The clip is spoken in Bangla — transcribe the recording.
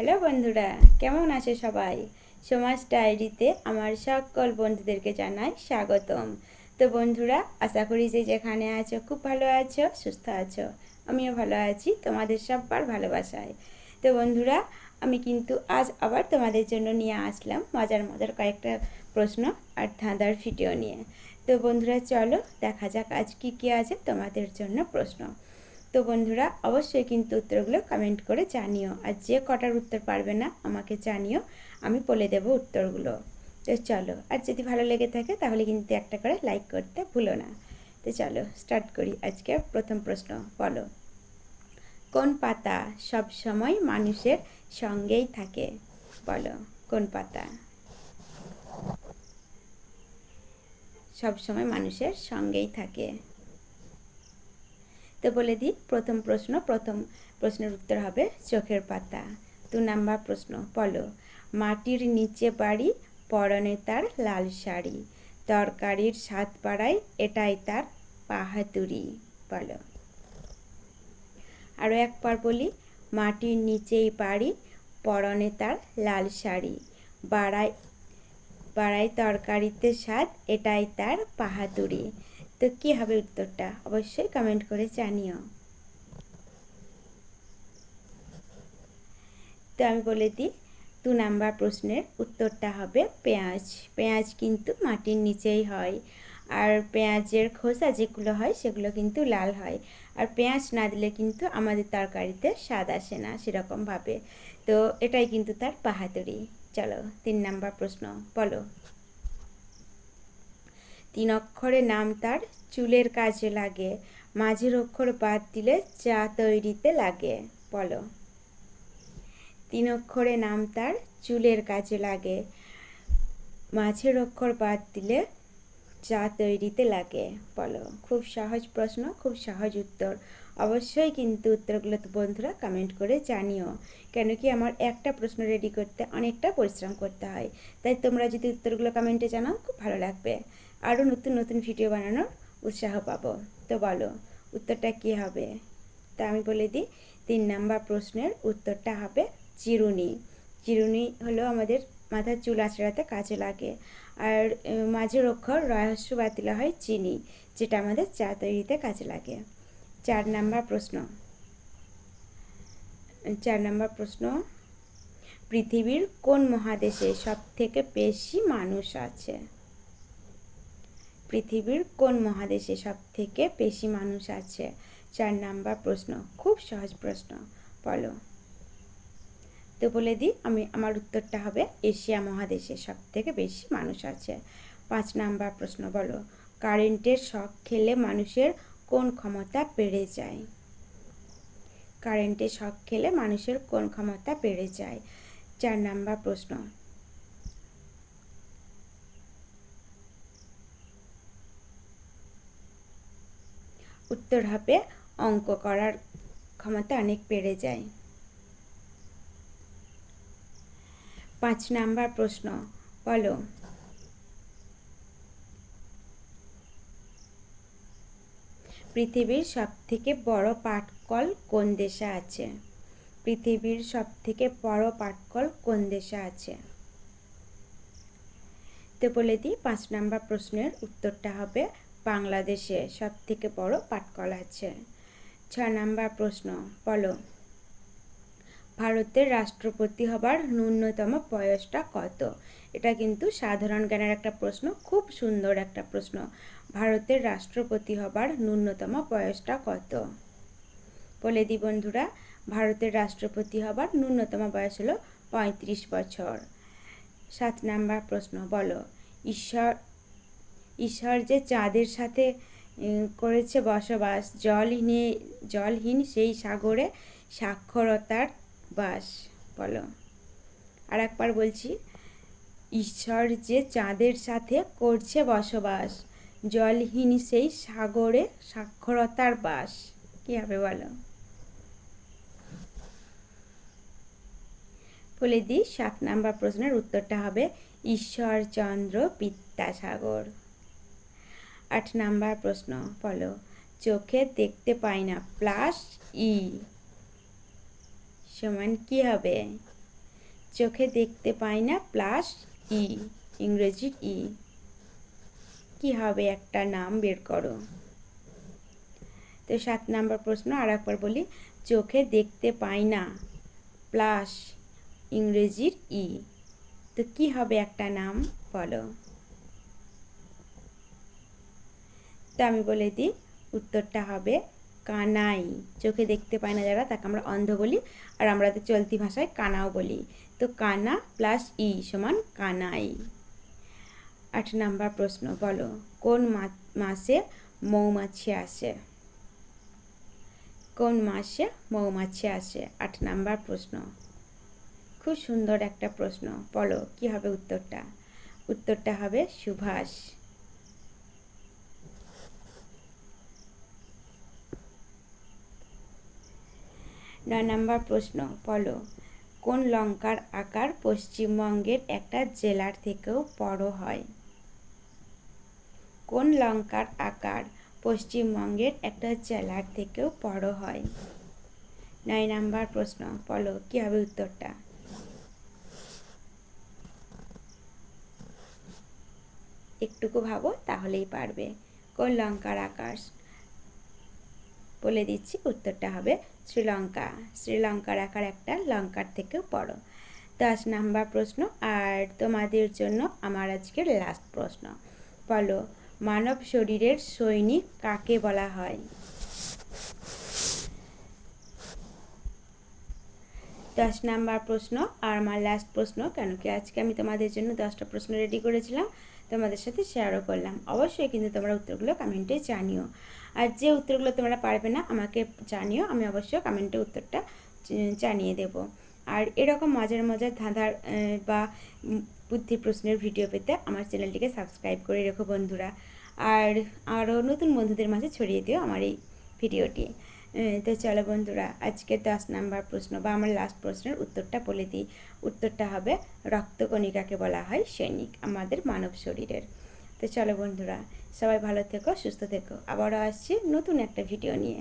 হ্যালো বন্ধুরা, কেমন আছে সবাই? সমাজ ডায়েরিতে আমার সকল বন্ধুদেরকে জানাই স্বাগতম। তো বন্ধুরা, আশা করি যে যেখানে আছো খুব ভালো আছো, সুস্থ আছো। আমিও ভালো আছি, তোমাদের সব্বার ভালোবাসায়। তো বন্ধুরা, আমি কিন্তু আজ আবার তোমাদের জন্য নিয়ে আসলাম মজার মজার কয়েকটা প্রশ্ন আর ধাঁধার ভিডিও নিয়ে। তো বন্ধুরা, চলো দেখা যাক আজ কী কী আছে তোমাদের জন্য প্রশ্ন। তো বন্ধুরা, অবশ্যই কিন্তু উত্তরগুলো কমেন্ট করে জানিও। আর যে কটার উত্তর পারবে না, আমাকে জানিও, আমি বলে দেব উত্তরগুলো। তো চলো, আর যদি ভালো লেগে থাকে, তাহলে কিন্তু একটা করে লাইক করতে ভুলো না। তো চলো স্টার্ট করি আজকে প্রথম প্রশ্ন, বলো। কোন পাতা সব সময় মানুষের সঙ্গেই থাকে? বলো, কোন পাতা? সব সময় মানুষের সঙ্গেই থাকে। তো বলে দিই, প্রথম প্রশ্ন, প্রথম প্রশ্নের উত্তর হবে চোখের পাতা। দু নাম্বার প্রশ্ন, বলো, মাটির নিচে বাড়ি, পরনে তার লাল শাড়ি, তরকারির স্বাদ বাড়ায় এটাই তার পাহাতুরি বলো। আরও একবার বলি, মাটির নিচেই বাড়ি, পরনে তার লাল শাড়ি, বাড়ায় বাড়ায় তরকারিতে স্বাদ, এটাই তার পাহাতুরি তো কী হবে উত্তরটা অবশ্যই কমেন্ট করে জানিও। তো আমি বলে দিই, দু নাম্বার প্রশ্নের উত্তরটা হবে পেঁয়াজ। পেঁয়াজ কিন্তু মাটির নিচেই হয়। আর পেঁয়াজের খোসা যেগুলো হয় সেগুলো কিন্তু লাল হয়। আর পেঁয়াজ না দিলে কিন্তু আমাদের তরকারিতে স্বাদ আসে না সেরকমভাবে। তো এটাই কিন্তু তার বাহাদুরি। চলো, তিন নাম্বার প্রশ্ন, বলো। তিন অক্ষরে নাম তার চুলের কাজে লাগে। মাঝের অক্ষর বাদ দিলে চা তৈরিতে লাগে, বলো। তিন অক্ষরে নাম তার চুলের কাজে লাগে। মাঝের অক্ষর বাদ দিলে চা তৈরিতে লাগে, বলো। খুব সহজ প্রশ্ন, খুব সহজ উত্তর। অবশ্যই কিন্তু উত্তরগুলো তো বন্ধুরা কমেন্ট করে জানিও। কেন কি আমার একটা প্রশ্ন রেডি করতে অনেকটা পরিশ্রম করতে হয়। তাই তোমরা যদি উত্তরগুলো কমেন্টে জানাও, খুব ভালো লাগবে। আরও নতুন নতুন ভিডিও বানানোর উৎসাহ পাবো। তো বলো, উত্তরটা কী হবে? তা আমি বলে দিই, তিন নাম্বার প্রশ্নের উত্তরটা হবে চিরুনি। চিরুনি হলো আমাদের মাথার চুল আঁচড়াতে কাজে লাগে। আর মাঝের অক্ষর রহস্য বাতিলা হয় চিনি, যেটা আমাদের চা তৈরিতে কাজে লাগে। চার নাম্বার প্রশ্ন। চার নাম্বার প্রশ্ন, পৃথিবীর কোন মহাদেশে সব থেকে বেশি মানুষ আছে? পৃথিবীর কোন মহাদেশে সব থেকে বেশি মানুষ আছে? চার নাম্বার প্রশ্ন, খুব সহজ প্রশ্ন, বলো। তো বলে দিই আমি, আমার উত্তরটা হবে, এশিয়া মহাদেশে সব থেকে বেশি মানুষ আছে। পাঁচ নাম্বার প্রশ্ন, বলো। কারেন্টের শখ খেলে মানুষের কোন ক্ষমতা বেড়ে যায়? কারেন্টে শখ খেলে মানুষের কোন ক্ষমতা বেড়ে যায়? চার নাম্বার প্রশ্ন। উত্তর হবে, অঙ্ক করার ক্ষমতা অনেক বেড়ে যায়। পাঁচ নাম্বার প্রশ্ন, বলো পৃথিবীর সব থেকে বড় পাটকল কোন দেশে আছে? পৃথিবীর সব থেকে বড় পাটকল কোন দেশে আছে? তো বলে দিই, পাঁচ নাম্বার প্রশ্নের উত্তরটা হবে বাংলাদেশে সব থেকে বড় পাটকল আছে। ছ নাম্বার প্রশ্ন, বলো, ভারতের রাষ্ট্রপতি হবার ন্যূনতম বয়সটা কত? এটা কিন্তু সাধারণ জ্ঞানের একটা প্রশ্ন, খুব সুন্দর একটা প্রশ্ন। ভারতের রাষ্ট্রপতি হবার ন্যূনতম বয়সটা কত? বলে দিই বন্ধুরা, ভারতের রাষ্ট্রপতি হবার ন্যূনতম বয়স হলো পঁয়ত্রিশ বছর। সাত নাম্বার প্রশ্ন, বলো, ঈশ্বর ঈশ্বর যে চাঁদের সাথে করেছে বসবাস, জলহীনে, জলহীন সেই সাগরে সাক্ষরতার বাস, বলো। আর একবার বলছি, ঈশ্বর যে চাঁদের সাথে করছে বসবাস জলহীন সেই সাগরে সাক্ষরতার বাস। কী হবে বলো? বলে দিই, সাত নাম্বার প্রশ্নের উত্তরটা হবে ঈশ্বরচন্দ্র বিদ্যাসাগর আট নাম্বার প্রশ্ন, বলো, চোখে দেখতে পাই না প্লাস ই। সমান কি হবে? চোখে দেখতে পাই না প্লাস ই, ইংরেজির ই। কি হবে একটা নাম বের করো। তো সাত নাম্বার প্রশ্ন আর একবার বলি, চোখে দেখতে পাই না, প্লাস ইংরেজির ই। তো কি হবে একটা নাম বলো। তো আমি বলে দিই, উত্তরটা হবে কানাই। চোখে দেখতে পাই না যারা, তাকে আমরা অন্ধ বলি, আর আমরা তো চলতি ভাষায় কানাও বলি। তো কানা প্লাস ই সমান কানাই। আট নাম্বার প্রশ্ন, বলো, কোন মাসে মৌমাছি আসে? কোন মাসে মৌমাছি আসে? আট নাম্বার প্রশ্ন। খুব সুন্দর একটা প্রশ্ন, বলো, কি হবে উত্তরটা? উত্তরটা হবে সুভাষ। নয় নাম্বার প্রশ্ন, বলো, কোন লঙ্কার আকার পশ্চিমবঙ্গের একটা জেলার থেকেও বড় হয়? কোন লঙ্কার আকার পশ্চিমবঙ্গের একটা জেলার থেকেও বড় হয়? নয় নাম্বার প্রশ্ন, বলো, কী হবে উত্তরটা? একটুকু ভাবো, তাহলেই পারবে। কোন লঙ্কার আকার? বলে দিচ্ছি, উত্তরটা হবে শ্রীলঙ্কা। শ্রীলঙ্কার আকার একটা লঙ্কার থেকেও বড়। দশ নাম্বার প্রশ্ন, আর তোমাদের জন্য আমার আজকের লাস্ট প্রশ্ন। বলো মানব শরীরের সৈনিক কাকে বলা হয়? দশ নাম্বার প্রশ্ন আর আমার লাস্ট প্রশ্ন, কেন কি আজকে আমি তোমাদের জন্য দশটা প্রশ্ন রেডি করেছিলাম, তোমাদের সাথে শেয়ারও করলাম। অবশ্যই কিন্তু তোমরা উত্তরগুলো কমেন্টে জানিও। আর যে উত্তরগুলো তোমরা পারবে না, আমাকে জানিও, আমি অবশ্যই কমেন্টে উত্তরটা জানিয়ে দেব। আর এরকম মজার মজার ধাঁধার বা বুদ্ধি প্রশ্নের ভিডিও পেতে আমার চ্যানেলটিকে সাবস্ক্রাইব করে রেখো বন্ধুরা। আর আরও নতুন বন্ধুদের মাঝে ছড়িয়ে দিও আমার এই ভিডিওটি তো চলো বন্ধুরা, আজকে দশ নাম্বার প্রশ্ন বা আমার লাস্ট প্রশ্নের উত্তরটা বলে দিই। উত্তরটা হবে, রক্তকণিকাকে বলা হয় সৈনিক, আমাদের মানব শরীরের। তো চলো বন্ধুরা, সবাই ভালো থেকো, সুস্থ থেকো। আবারও আসছি নতুন একটা ভিডিও নিয়ে।